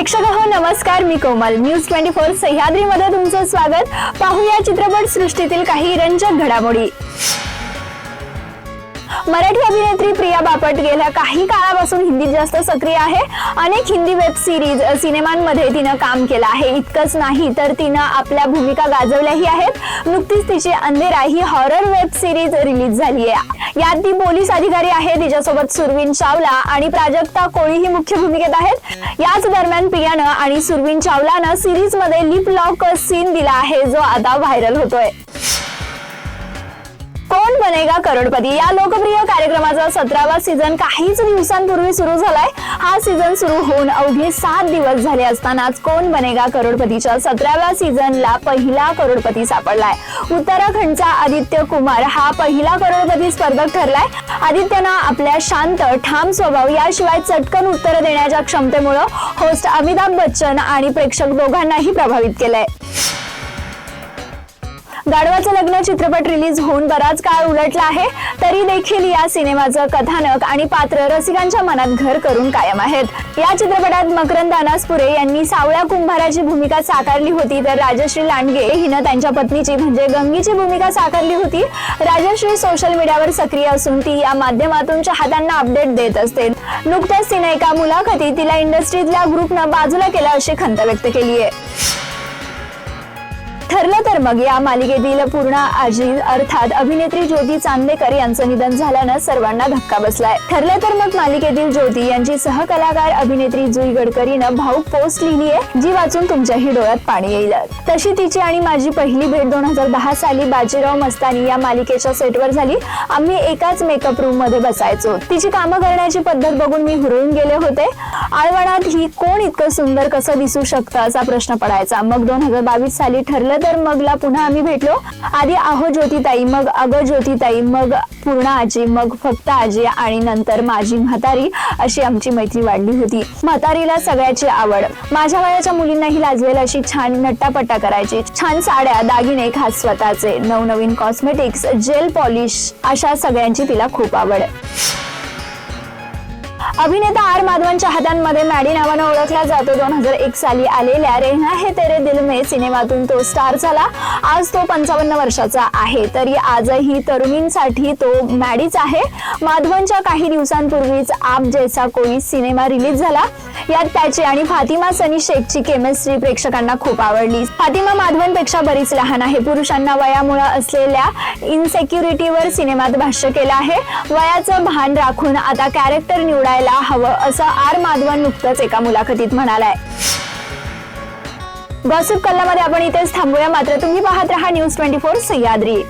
प्रेक्षक हो नमस्कार मी कोमल. न्यूज ट्वेंटी फोर सह्याद्रीमध्ये तुमचं स्वागत. पाहूया चित्रपट सृष्टीतील काही रंजक घडामोडी. मराठी अभिनेत्री प्रिया बापट गेल्या काही काळापासून हिंदीत जास्त सक्रिय आहे. अनेक हिंदी वेब सिरीज सिनेमांमध्ये तिनं काम केलं आहे. इतकंच नाही तर तिनं आपल्या भूमिका गाजवल्याही आहेत. नुकतीच तिची अंधेरा ही हॉरर वेब सिरीज रिलीज झाली आहे. यात ती पोलीस अधिकारी आहे तिच्यासोबत सुरवीन चावला आणि प्राजक्ता कोळी ही मुख्य भूमिकेत आहेत. याच दरम्यान प्रियानं आणि सुरवीन चावलानं सिरीजमध्ये लिप लॉक सीन दिला आहे जो आता व्हायरल होतोय. कोण बनेगा करोडपती? या लोकप्रिय कार्यक्रमाचा सतरावा सीझन काहीच दिवसांपूर्वी सुरू झालाय. हा सीझन सुरू होऊन अवघे सात दिवस झाले असतानाच कोण बनेगा करोडपतीच्या सतराव्या सीझनला पहिला करोडपती सापडलाय. उत्तराखंडचा आदित्य कुमार हा पहिला करोडपती स्पर्धक ठरलाय. आदित्यनं आपल्या शांत ठाम स्वभाव याशिवाय चटकन उत्तर देण्याच्या क्षमतेमुळं होस्ट अमिताभ बच्चन आणि प्रेक्षक दोघांनाही प्रभावित केलंय. गाढवाचं लग्न चित्रपट रिलीज होऊन बराच काळ उलटला आहे तरी देखील या सिनेमाचं कथानक आणि पात्र रसिकांच्या मनात घर करून कायम आहेत. या चित्रपटात मकरंद अनासपुरे यांनी सावळ्या कुंभाराची भूमिका साकारली होती तर राजश्री लांडगे हिनं त्यांच्या पत्नीची म्हणजे गंगीची भूमिका साकारली होती. राजश्री सोशल मीडियावर सक्रिय असून ती या माध्यमातून चाहत्यांना अपडेट देत असते. नुकत्याच तिने एका मुलाखतीत तिला इंडस्ट्रीतल्या ग्रुपनं बाजूला केलं अशी खंत व्यक्त केली आहे. ठरलं तर मग या मालिकेतील पूर्ण आजी अर्थात अभिनेत्री ज्योती चांदेकर यांचं निधन झाल्यानं सर्वांना धक्का बसलाय. ठरलं तर मग मालिकेतील ज्योती यांची सहकलाकार अभिनेत्री जुई गडकरीनं भाऊक पोस्ट लिहिली आहे जी वाचून तुमच्याही डोळ्यात पाणी येईल. तशी तिची आणि माझी पहिली भेट दोन हजार दहा साली बाजीराव मस्तानी या मालिकेच्या सेटवर झाली. आम्ही एकाच मेकअप रूममध्ये बसायचो. तिची कामं करण्याची पद्धत बघून मी हुरळून गेले होते. आळवणात ही कोण इतकं सुंदर कसं दिसू शकतं असा प्रश्न पडायचा. मग दोन हजार बावीस साली ठरलं तर मगला पुन्हा आम्ही भेटलो. आधी आहो ज्योतिताई मग अग ज्योतिताई मग पूर्ण आजी मग फक्त आजी आणि नंतर माझी म्हातारी अशी आमची मैत्री वाढली होती. म्हातारीला सगळ्याची आवड. माझ्या वयाच्या मुलींनाही लाजवेल अशी छान नट्टापट्टा करायची. छान साड्या दागिने खास स्वतःचे. नवनवीन कॉस्मेटिक्स जेल पॉलिश अशा सगळ्यांची तिला खूप आवड. अभिनेता आर माधवनच्या हातांमध्ये मॅडी नावानं ओळखला जातो. दोन हजार एक साली आलेल्या रेहा हे तेरे दिल में सिनेमातून तो स्टार झाला. आज तो पंचावन्न वर्षाचा आहे. तरी आजही तरुणींसाठी तो मॅडीच आहे. माधवनच्या काही दिवसांपूर्वीच आप जैसा कोई सिनेमा रिलीज झाला. यात त्याची आणि फातिमा सनी शेखची केमिस्ट्री प्रेक्षकांना खूप आवडली. फातिमा माधवनपेक्षा बरीच लहान आहे. पुरुषांना वयामुळे असलेल्या इन्सेक्युरिटीवर सिनेमात भाष्य केलं आहे. वयाचं भान राखून आता कॅरेक्टर निवडायला हवं असं आर माधवन नुकतंच एका मुलाखतीत म्हणालाय. गॉसिप कल्लामध्ये आपण इथेच थांबूया. मात्र तुम्ही पाहत रहा न्यूज ट्वेंटी फोर सह्याद्री.